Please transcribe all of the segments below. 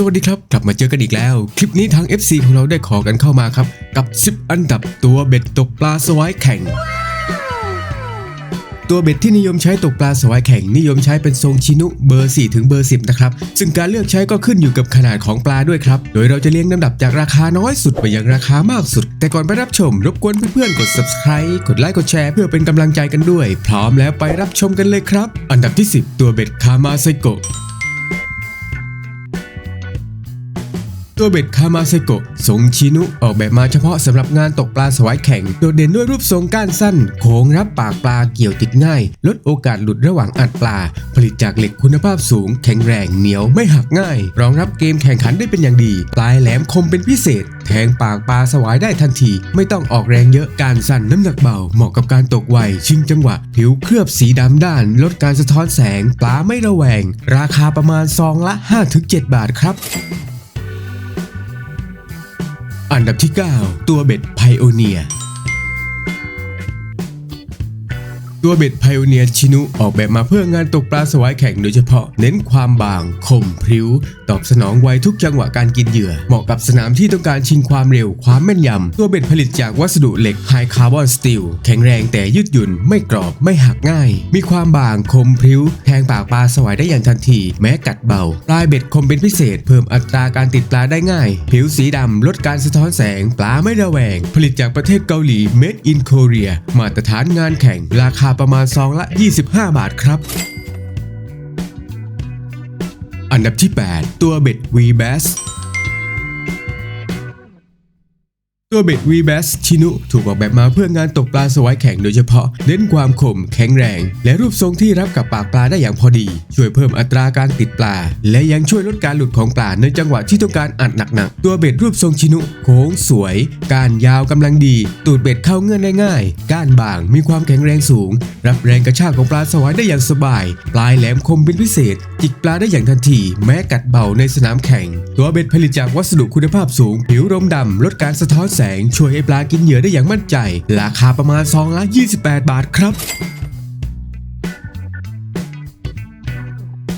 สวัสดีครับ กลับมาเจอกันอีกแล้ว คลิปนี้ทาง FC ของเราได้ขอกันเข้ามาครับ กับ 10 อันดับตัวเบ็ดตกปลาสวายแข่ง ตัวเบ็ดที่นิยมใช้ตกปลาสวายแข่งนิยมใช้เป็นทรงชินุเบอร์ 4 ถึงเบอร์ 10 นะครับ ซึ่งการเลือกใช้ก็ขึ้นอยู่กับขนาดของปลาด้วยครับ โดยเราจะเรียงลำดับจากราคาน้อยสุดไปยังราคามากสุด แต่ก่อนไปรับชม รบกวนเพื่อนๆกด subscribe กดไลค์กดแชร์เพื่อเป็นกำลังใจกันด้วย พร้อมแล้วไปรับชมกันเลยครับ อันดับที่ 10 ตัวเบ็ดคามาไซโกะ ตัวเบ็ดคามาเซโกะทรงชินุออกแบบมาเฉพาะสำหรับงานตกปลาสวายแข่ง โดดเด่นด้วยรูปทรงก้านสั้น โค้งรับปากปลาเกี่ยวติดง่าย ลดโอกาสหลุดระหว่างอัดปลา ผลิตจากเหล็กคุณภาพสูง แข็งแรงเหนียวไม่หักง่าย รองรับเกมแข่งขันได้เป็นอย่างดี ปลายแหลมคมเป็นพิเศษ แทงปากปลาสวายได้ทันที ไม่ต้องออกแรงเยอะการสั้นน้ำหนักเบา เหมาะกับการตกไวชิงจังหวะ ผิวเคลือบสีดำด้าน ลดการสะท้อนแสง ปลาไม่ระแวง ราคาประมาณซองละ 5-7 บาทครับ อันดับที่ 9 ตัวเบ็ดไพโอเนีย ตัวเบ็ดไพโอเนียชินุออกแบบมาเพื่องานตกปลาสวายแข่งโดยเฉพาะ เน้นความบาง คมพริ้ว ตอบสนองไวทุกจังหวะการกินเหยื่อ เหมาะกับสนามที่ต้องการชิงความเร็ว ความแม่นยำ ตัวเบ็ดผลิตจากวัสดุเหล็กไฮคาร์บอนสตีลแข็งแรงแต่ยืดหยุ่น ไม่กรอบไม่หักง่าย มีความบางคมพริ้ว แทงปากปลาสวายได้อย่างทันที แม้กัดเบา ปลายเบ็ดคมเป็นพิเศษ เพิ่มอัตราการติดปลาได้ง่าย ผิวสีดำลดการสะท้อนแสง ปลาไม่ระแวง ผลิตจากประเทศเกาหลี Made in Korea มาตรฐานงานแข่งราคาประมาณซองละ 25 บาทครับ อันดับที่ 8 ตัวเบ็ด V ตัวเบ็ด V Bass ชินุถูกออกแบบมาเพื่องานตกปลาสวายแข่งโดยเฉพาะ เน้นความคมแข็งแรง และรูปทรงที่รับกับปากปลาได้อย่างพอดี ช่วยเพิ่มอัตราการติดปลา และยังช่วยลดการหลุดของปลาในจังหวะที่ต้องการอัดหนักๆ ตัวเบ็ดรูปทรงชินุโค้งสวยก้านยาวกำลังดี ตูดเบ็ดเข้าเงื่อนได้ง่ายก้านบางมีความแข็งแรงสูง รับแรงกระชากของปลาสวายได้อย่างสบาย ปลายแหลมคมเป็นพิเศษจิกปลาได้อย่างทันทีแม้กัดเบาในสนามแข่ง ตัวเบ็ดผลิตจากวัสดุคุณภาพสูง ผิวรมดำลดการสะท้อนแสง ช่วยให้ปลากินเหยื่อได้อย่างมั่นใจ ราคาประมาณซองละ28 บาทครับ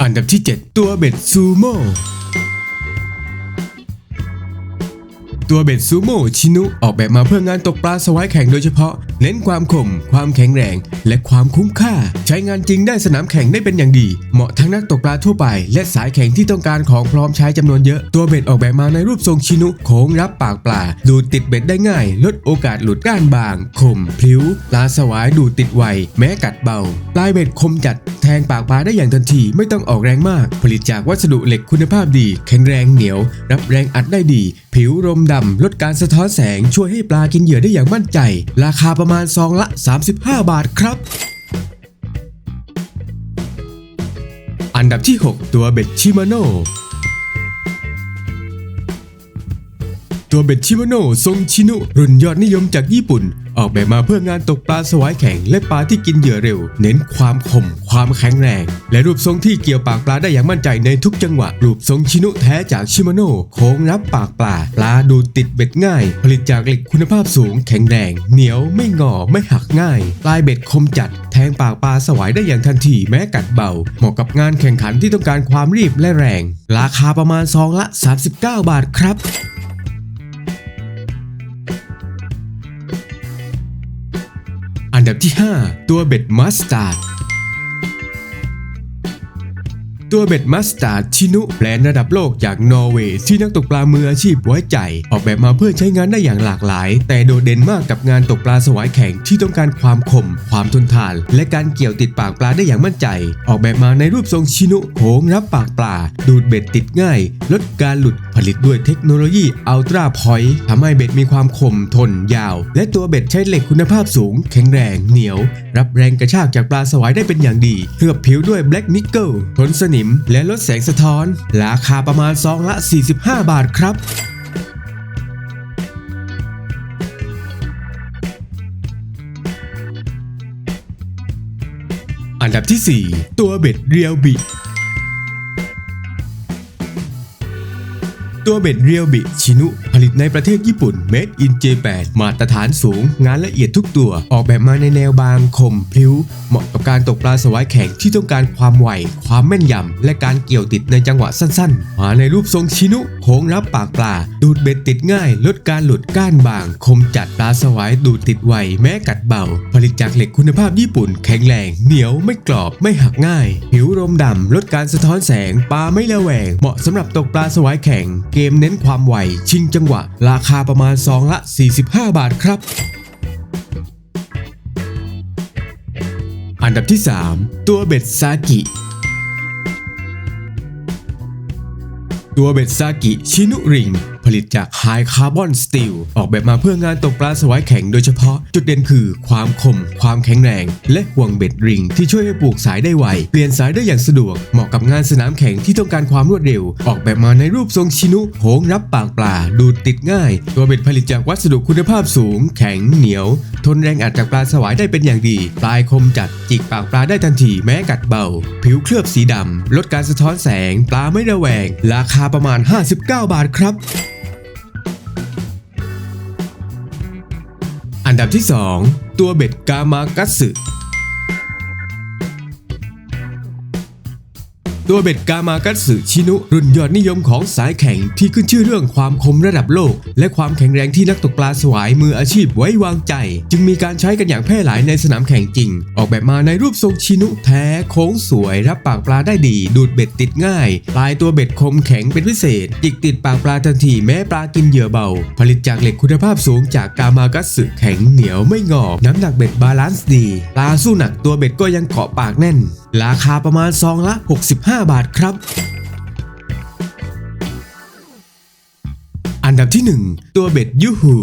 อันดับที่ 7 ตัวเบ็ดซูโม่ ตัวเบ็ดซูโม่ชินุออกแบบมาเพื่องานตกปลาสวายแข่งโดยเฉพาะ เน้นความคม ความแข็งแรง และความคุ้มค่า ใช้งานจริงได้สนามแข่งได้เป็นอย่างดี เหมาะทั้งนักตกปลาทั่วไป และสายแข่งที่ต้องการของพร้อมใช้จำนวนเยอะ ตัวเบ็ดออกแบบมาในรูปทรงชินุโค้งรับปากปลา ดูดติดเบ็ดได้ง่าย ลดโอกาสหลุดก้านบาง คมพลิ้วปลาสวายดูดติดไวแม้กัดเบา ปลายเบ็ดคมจัด งปากปลาได้อย่างทันทีไม่ต้องออกแรงมาก ผลิตจากวัสดุเหล็กคุณภาพดี แข็งแรงเหนียว รับแรงอัดได้ดี ผิวรมดำ ลดการสะท้อนแสงช่วยให้ปลากินเหยื่อได้อย่างมั่นใจ ราคาประมาณซองละ 35 บาทครับอันดับที่ 6 ตัวเบ็ดชิมาโนตัวเบ็ดชิมาโนทรงชินุรุ่นยอดนิยมจากญี่ปุ่น ออกแบบมาเพื่องานตกปลาสวายแข็งและปลาที่กินเหยื่อเร็ว เน้นความคม ความแข็งแรง และรูปทรงที่เกี่ยวปากปลาได้อย่างมั่นใจในทุกจังหวะ รูปทรงชินุแท้จากชิมาโนโค้งรับปากปลา ปลาดูติดเบ็ดง่าย ผลิตจากเหล็กคุณภาพสูง แข็งแรง เหนียวไม่งอไม่หักง่าย ปลายเบ็ดคมจัด แทงปากปลาสวายได้อย่างทันทีแม้กัดเบา เหมาะกับงานแข่งขันที่ต้องการความรีบและแรง ราคาประมาณซองละ 39 บาทครับ อันดับที่ 5 ตัวเบ็ดมัสตาร์ดตัวเบ็ดมัสตาร์ดชินุแบรนด์ระดับโลกจากนอร์เวย์ที่นักตกปลามืออาชีพไว้ใจ ออกแบบมาเพื่อใช้งานได้อย่างหลากหลาย แต่โดดเด่นมากกับงานตกปลาสวายแข่งที่ต้องการความคม ความทนทาน และการเกี่ยวติดปากปลาได้อย่างมั่นใจ ออกแบบมาในรูปทรงชินุโค้งรับปากปลา ดูดเบ็ดติดง่าย ลดการหลุด ลิตด้วยเทคโนโลยีอัลตราพอยต์ทำให้เบ็ดมีความคมทนยาว และตัวเบ็ดใช้เหล็กคุณภาพสูง แข็งแรงเหนียว รับแรงกระชากจากปลาสวายได้เป็นอย่างดีเคลือบผิวด้วยแบล็กนิกเกิลทนสนิม และลดแสงสะท้อน ราคาประมาณซองละ 45 บาทครับอันดับที่ 4 ตัวเบ็ดเรียวบิ ตัวเบ็ดเรียวบิชินุ ผลิตในประเทศญี่ปุ่น Made in Japan มาตรฐานสูง งานละเอียดทุกตัว ออกแบบมาในแนวบางคมพลิ้ว เหมาะกับการตกปลาสวายแข็งที่ต้องการความไว ความแม่นยำ และการเกี่ยวติดในจังหวะสั้นๆ มาในรูปทรงชินุโค้งรับปากปลา ดูดเบ็ดติดง่าย ลดการหลุดก้านบาง คมจัดปลาสวายดูดติดไว แม้กัดเบา ผลิตจากเหล็กคุณภาพญี่ปุ่น แข็งแรง เหนียวไม่กรอบไม่หักง่าย ผิวรมดำลดการสะท้อนแสงปลาไม่ระแวง เหมาะสำหรับตกปลาสวายแข็งเกมเน้นความไว ชิงจังหวะ ราคาประมาณซองละ 45 บาทครับ อันดับที่ 3 ตัวเบ็ดซากิ ตัวเบ็ดซากิชินุริง ลิตจากไฮคาร์บอนสตีลออกแบบมาเพื่องานตกปลาสวายแข็งโดยเฉพาะ จุดเด่นคือความคม ความแข็งแรง และห่วงเบ็ดริง ที่ช่วยให้ปลูกสายได้ไว เปลี่ยนสายได้อย่างสะดวก เหมาะกับงานสนามแข่งที่ต้องการความรวดเร็ว ออกแบบมาในรูปทรงชินุโค้งรับปากปลา ดูดติดง่าย ตัวเบ็ดผลิตจากวัสดุคุณภาพสูง แข็งเหนียว ทนแรงอัดจากปลาสวายได้เป็นอย่างดี ปลายคมจัดจิกปากปลาได้ทันทีแม้กัดเบา ผิวเคลือบสีดำลดการสะท้อนแสง ปลาไม่ระแวง ราคาประมาณ 59 บาทครับ ดับที่ 2 ตัวเบ็ดกามากัตสึ ตัวเบ็ดกามากัตสึชินุ รุ่นยอดนิยมของสายแข่งที่ขึ้นชื่อเรื่องความคมระดับโลก และความแข็งแรงที่นักตกปลาสวายมืออาชีพไว้วางใจ จึงมีการใช้กันอย่างแพร่หลายในสนามแข่งจริง ออกแบบมาในรูปทรงชินุแท้โค้งสวย รับปากปลาได้ดี ดูดเบ็ดติดง่าย ปลายตัวเบ็ดคมแข็งเป็นพิเศษจิกติดปากปลาทันทีแม้ปลากินเหยื่อเบา ผลิตจากเหล็กคุณภาพสูงจากกามากัตสึแข็งเหนียวไม่งอน้ำหนักเบ็ดบาลานซ์ดี ปลาสู้หนักตัวเบ็ดก็ยังเกาะปากแน่น ราคาประมาณซองละ 65 บาทครับ อันดับที่ 1 ตัวเบ็ดยูฮู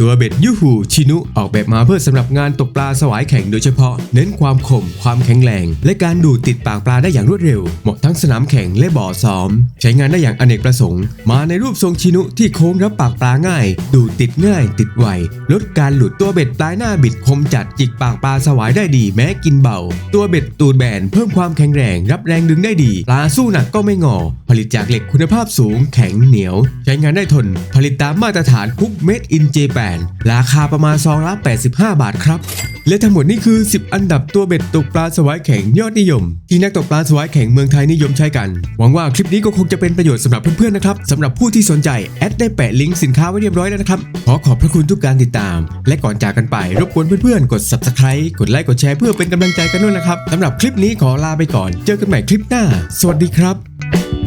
ตัวเบ็ดยูฮูชินุออกแบบมาเพื่อสำหรับงานตกปลาสวายแข่งโดยเฉพาะ เน้นความคม ความแข็งแรง และการดูดติดปากปลาได้อย่างรวดเร็ว เหมาะทั้งสนามแข่งและบ่อซ้อม ใช้งานได้อย่างอเนกประสงค์ มาในรูปทรงชินุที่โค้งรับปากปลาง่าย ดูดติดง่าย ติดไวลดการหลุดตัวเบ็ดปลายหน้าบิดคมจัดจิกปากปลาสวายได้ดี แม้กินเบา ตัวเบ็ดตูดแบนเพิ่มความแข็งแรง รับแรงดึงได้ดีปลาสู้หนักก็ไม่งอ ลิตจากเหล็กคุณภาพสูง แข็งเหนียว ใช้งานได้ทน ผลิตตามมาตรฐานคุกเม็ดอินเจแปนราคาประมาณซองละ 85 บาทครับ และทั้งหมดนี่คือ 10 อันดับตัวเบ็ดตกปลาสวายแข็งยอดนิยม ที่นักตกปลาสวายแข็งเมืองไทยนิยมใช้กัน หวังว่าคลิปนี้ก็คงจะเป็นประโยชน์สำหรับเพื่อนๆนะครับสำหรับผู้ที่สนใจแอดได้แปะลิงก์สินค้าไว้เรียบร้อยแล้วนะครับขอขอบพระคุณทุกการติดตาม และก่อนจากกันไป รบกวนเพื่อนๆกด subscribe กดไลค์กดแชร์เพื่อเป็นกำลังใจกันด้วยนะครับสำหรับคลิปนี้ขอลาไปก่อน เจอกันใหม่คลิปหน้า สวัสดีครับ